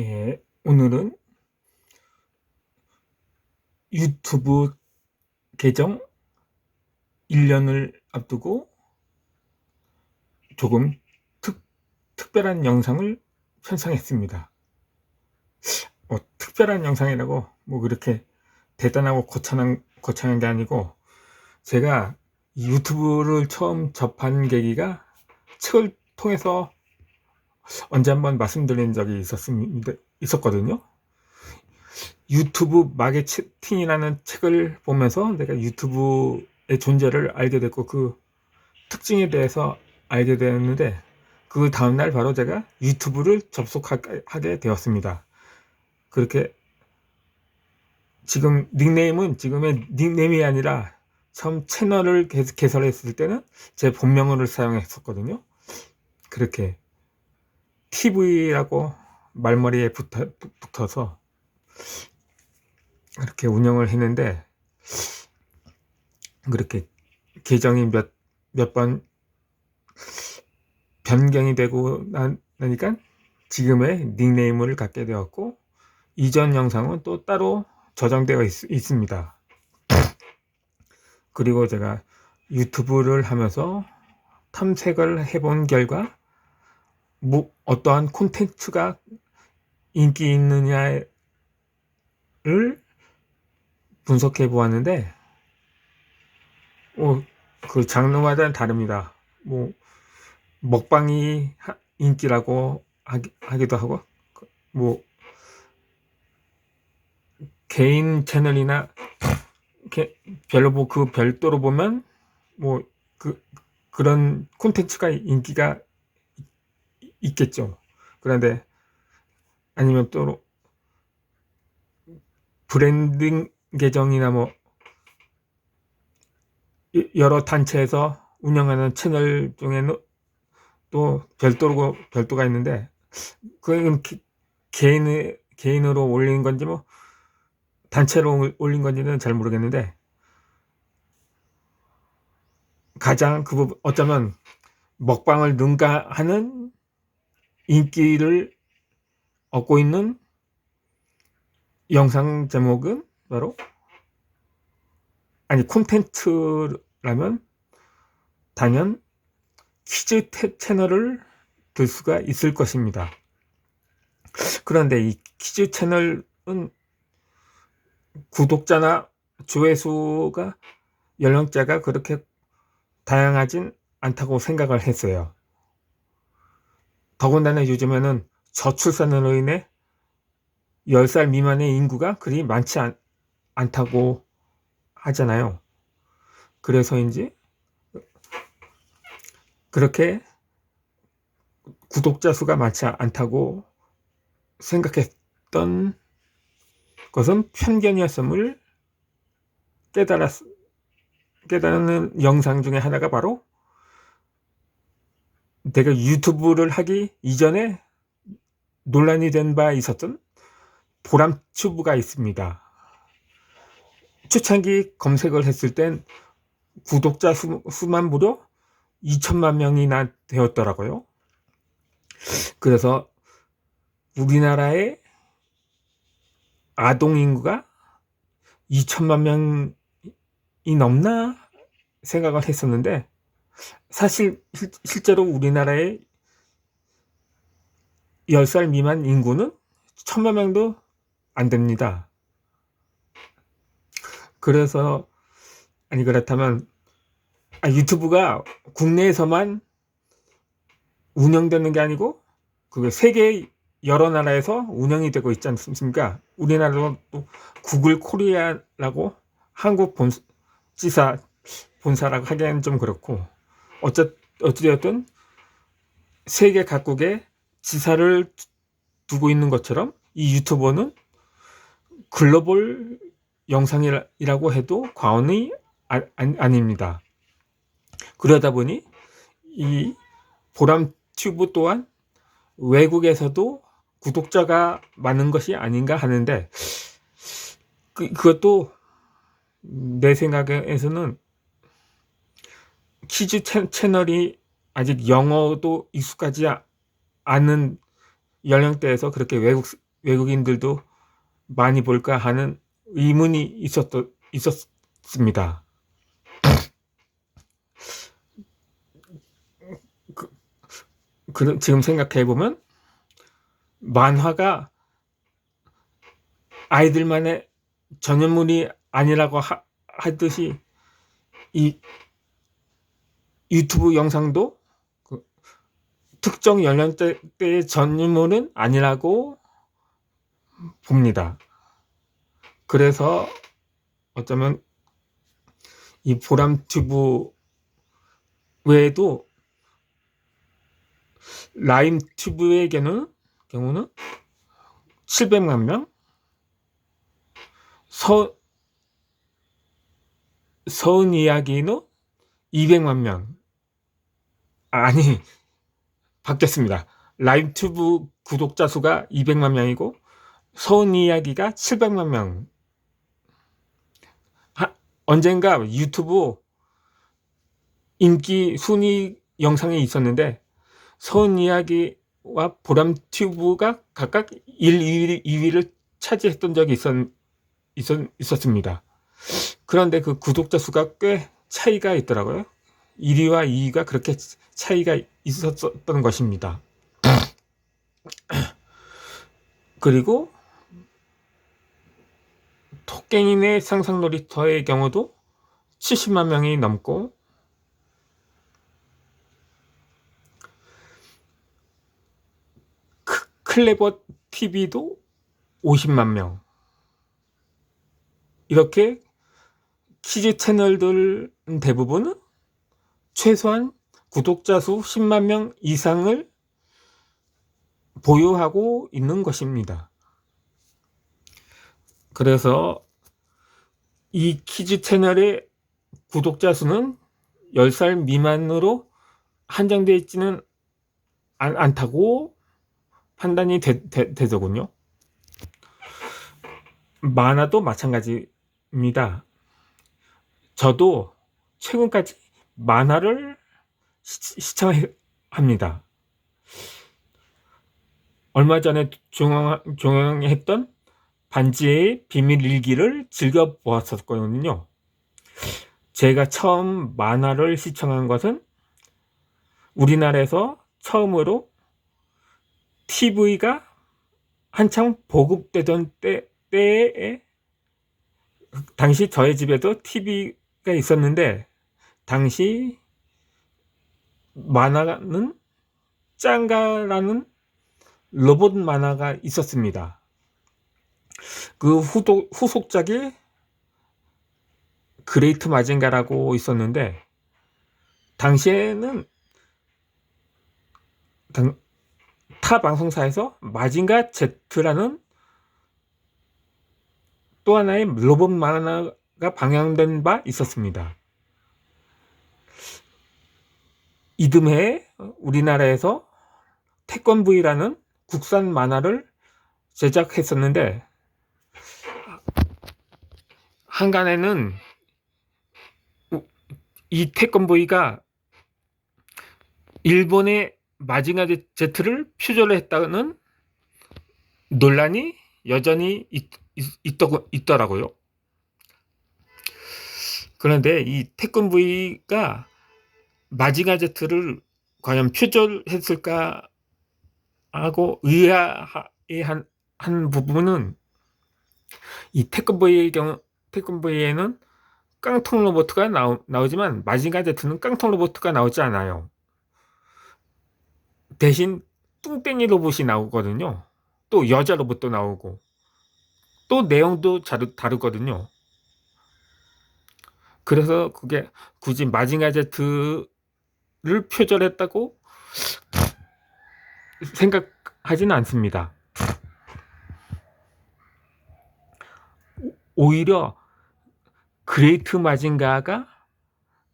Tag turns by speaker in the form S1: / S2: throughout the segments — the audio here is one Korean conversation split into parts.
S1: 예, 오늘은 유튜브 계정 1년을 앞두고 조금 특, 특별한 영상을 편성했습니다. 뭐, 특별한 영상이라고 뭐 그렇게 대단하고 거창한, 거창한 게 아니고 제가 유튜브를 처음 접한 계기가 책을 통해서 언제 한번 말씀드린 적이 있었습니다. 있었거든요. 유튜브 마케팅이라는 책을 보면서 내가 유튜브의 존재를 알게 됐고 그 특징에 대해서 알게 되었는데 그 다음날 바로 제가 유튜브를 접속하게 되었습니다. 그렇게 지금 닉네임은 지금의 닉네임이 아니라 처음 채널을 개설했을 때는 제 본명을 사용했었거든요. 그렇게 TV라고 말머리에 붙어, 붙어서 이렇게 운영을 했는데 그렇게 계정이 몇 몇 번 변경이 되고 나니까 지금의 닉네임을 갖게 되었고 이전 영상은 또 따로 저장되어 있, 있습니다. 그리고 제가 유튜브를 하면서 탐색을 해본 결과 뭐 어떠한 콘텐츠가 인기 있느냐를 분석해 보았는데 뭐 그 장르마다 다릅니다. 뭐 먹방이 인기라고 하기 도 하고 뭐 개인 채널이나 별로 뭐 그 별도로 보면 뭐 그 그런 콘텐츠가 인기가 있겠죠. 그런데 아니면 또 브랜딩 계정이나 뭐 여러 단체에서 운영하는 채널 중에는 또 별도로 별도가 있는데 그건 개인 개인으로 올린 건지 뭐 단체로 올린 건지는 잘 모르겠는데 가장 그 부분 어쩌면 먹방을 능가하는 인기를 얻고 있는 영상 제목은 바로 아니 콘텐츠라면 단연 퀴즈 채널을 들 수가 있을 것입니다. 그런데 이 퀴즈 채널은 구독자나 조회수가 연령대가 그렇게 다양하진 않다고 생각을 했어요. 더군다나 요즘에는 저출산으로 인해 10살 미만의 인구가 그리 많지 않, 않다고 하잖아요. 그래서인지 그렇게 구독자 수가 많지 않다고 생각했던 것은 편견이었음을 깨달았, 깨달는 영상 중에 하나가 바로 내가 유튜브를 하기 이전에 논란이 된 바 있었던 보람튜브가 있습니다. 초창기 검색을 했을 땐 구독자 수, 만 무려 2천만 명이나 되었더라고요. 그래서 우리나라의 아동 인구가 2천만 명이 넘나 생각을 했었는데 사실 실제로 우리나라의 10살 미만 인구는 천만 명도 안 됩니다. 그래서 아니 그렇다면 아, 유튜브가 국내에서만 운영되는 게 아니고 그 세계 여러 나라에서 운영이 되고 있지 않습니까? 우리나라도 또 구글 코리아라고 한국 본 지사 본사라고 하기에는 좀 그렇고 어찌되었든 세계 각국에 지사를 두고 있는 것처럼 이 유튜버는 글로벌 영상이라고 해도 과언이 아, 아, 닙니다. 그러다 보니 이 보람 튜브 또한 외국에서도 구독자가 많은 것이 아닌가 하는데 그, 그것도 내 생각에서는 키즈 채널이 아직 영어도 익숙하지 않은 연령대에서 그렇게 외국 외국인들도 많이 볼까 하는 의문이 있었, 있었습니다. 그, 그, 지금 생각해보면 만화가 아이들만의 전유물이 아니라고 하, 하듯이 이 유튜브 영상도 그 특정 연령대의 전유물은 아니라고 봅니다. 그래서 어쩌면 이 보람튜브 외에도 라임튜브에게는 경우는 700만 명, 서, 서은 이야기는 200만 명. 아니, 바뀌었습니다. 라임튜브 구독자 수가 200만 명이고, 서은 이야기가 700만 명. 하, 언젠가 유튜브 인기 순위 영상이 있었는데, 서은 이야기와 보람튜브가 각각 1, 2위, 2위를 차지했던 적이 있었, 있었, 있었습니다. 그런데 그 구독자 수가 꽤 차이가 있더라고요. 1위와 2위가 그렇게 차이가 있었던 것입니다. 그리고 토깽이네 상상 놀이터의 경우도 70만 명이 넘고 클레버 TV도 50만 명. 이렇게 키즈 채널들 대부분은 최소한 구독자 수 10만 명 이상을 보유하고 있는 것입니다. 그래서 이 키즈 채널의 구독자 수는 10살 미만으로 한정되어 있지는 않, 않다고 판단이 되, 되, 되더군요. 만화도 마찬가지입니다. 저도 최근까지 만화를 시, 청합니다 얼마 전에 종영, 종영했던 반지의 비밀 일기를 즐겨 보았었거든요. 제가 처음 만화를 시청한 것은 우리나라에서 처음으로 TV가 한창 보급되던 때, 때에 당시 저희 집에도 TV가 있었는데 당시 만화는 짱가라는 로봇 만화가 있었습니다. 그 후도, 후속작이 그레이트 마징가라고 있었는데 당시에는 당, 타 방송사에서 마징가 Z라는 또 하나의 로봇 만화가 방영된 바 있었습니다. 이듬해 우리나라에서 태권브이라는 국산 만화를 제작했었는데 한간에는 이 태권브이가 일본의 마징가 Z를 표절을 했다는 논란이 여전히 있, 있, 있더라고요. 그런데 이 태권브이가 마징가 Z를 과연 표절했을까 하고 의아한 한 부분은 이 태권브이의 경우 태권브이에는 깡통 로보트가 나오, 나오지만 마징가 Z는 깡통 로보트가 나오지 않아요. 대신 뚱땡이 로봇이 나오거든요. 또 여자 로봇도 나오고 또 내용도 다르거든요. 그래서 그게 굳이 마징가 Z 를 표절했다고 생각하지는 않습니다. 오히려 그레이트 마징가가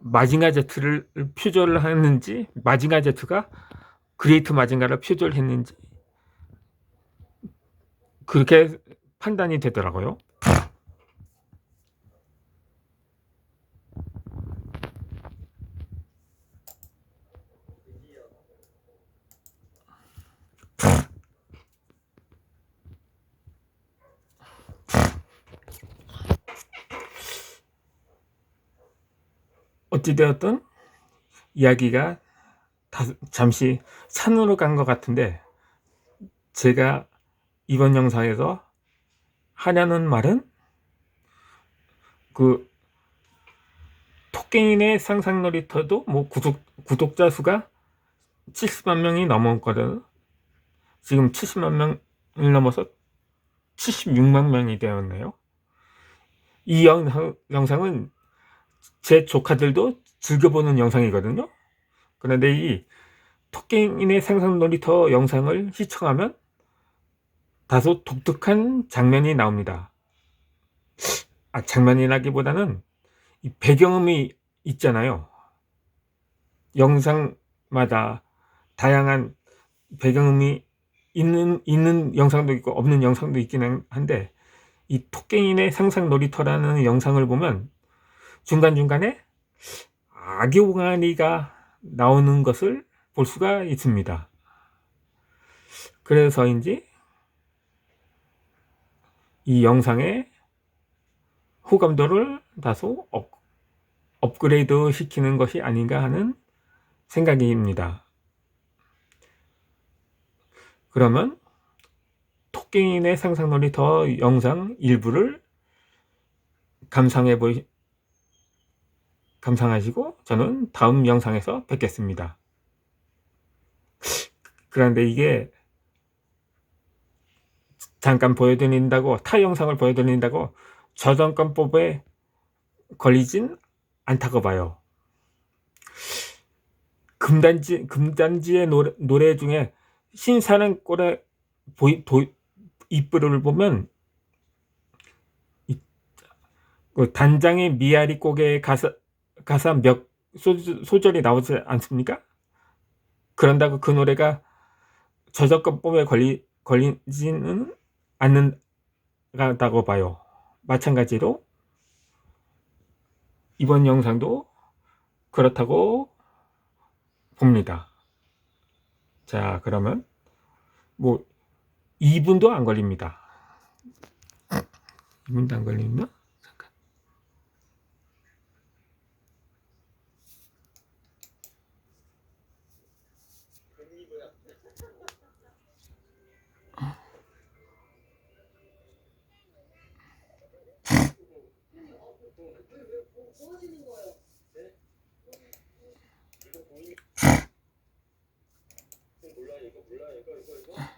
S1: 마징가 Z를 표절을 했는지 마징가 Z가 그레이트 마징가를 표절했는지 그렇게 판단이 되더라고요. 어찌되었든 이야기가 다, 잠시 산으로 간 것 같은데 제가 이번 영상에서 하려는 말은 그 토깽이네 상상 놀이터도 뭐 구독, 구독자 수가 70만 명이 넘었거든. 지금 70만 명을 넘어서 76만 명이 되었네요. 이 영상, 영상은 제 조카들도 즐겨보는 영상이거든요. 그런데 이 토깽이네 상상 놀이터 영상을 시청하면 다소 독특한 장면이 나옵니다. 아, 장면이라기보다는 이 배경음이 있잖아요. 영상마다 다양한 배경음이 있는, 있는 영상도 있고 없는 영상도 있기는 한데 이 토깽이네 상상 놀이터라는 영상을 보면 중간중간에 옹알이가 나오는 것을 볼 수가 있습니다. 그래서인지 이 영상의 호감도를 다소 업, 업그레이드 시키는 것이 아닌가 하는 생각입니다. 그러면 토끼인의 상상놀이 더 영상 일부를 감상해 보이 감상하시고 저는 다음 영상에서 뵙겠습니다. 그런데 이게 잠깐 보여드린다고 타 영상을 보여드린다고 저작권법에 걸리진 않다고 봐요. 금단지 금단지의 노래, 노래 중에 신사는 꼴의 보이, 도, 이쁘를 보면 이, 그 단장의 미아리 고개의 가사 가사 몇 소, 소절이 나오지 않습니까? 그런다고 그 노래가 저작권법에 걸리 걸리지는 않는다고 봐요. 마찬가지로 이번 영상도 그렇다고 봅니다. 자, 그러면 뭐 2분도 안 걸립니다. 2분도 안 걸립니다. 몰라 이거 몰라 이거 이거 이거.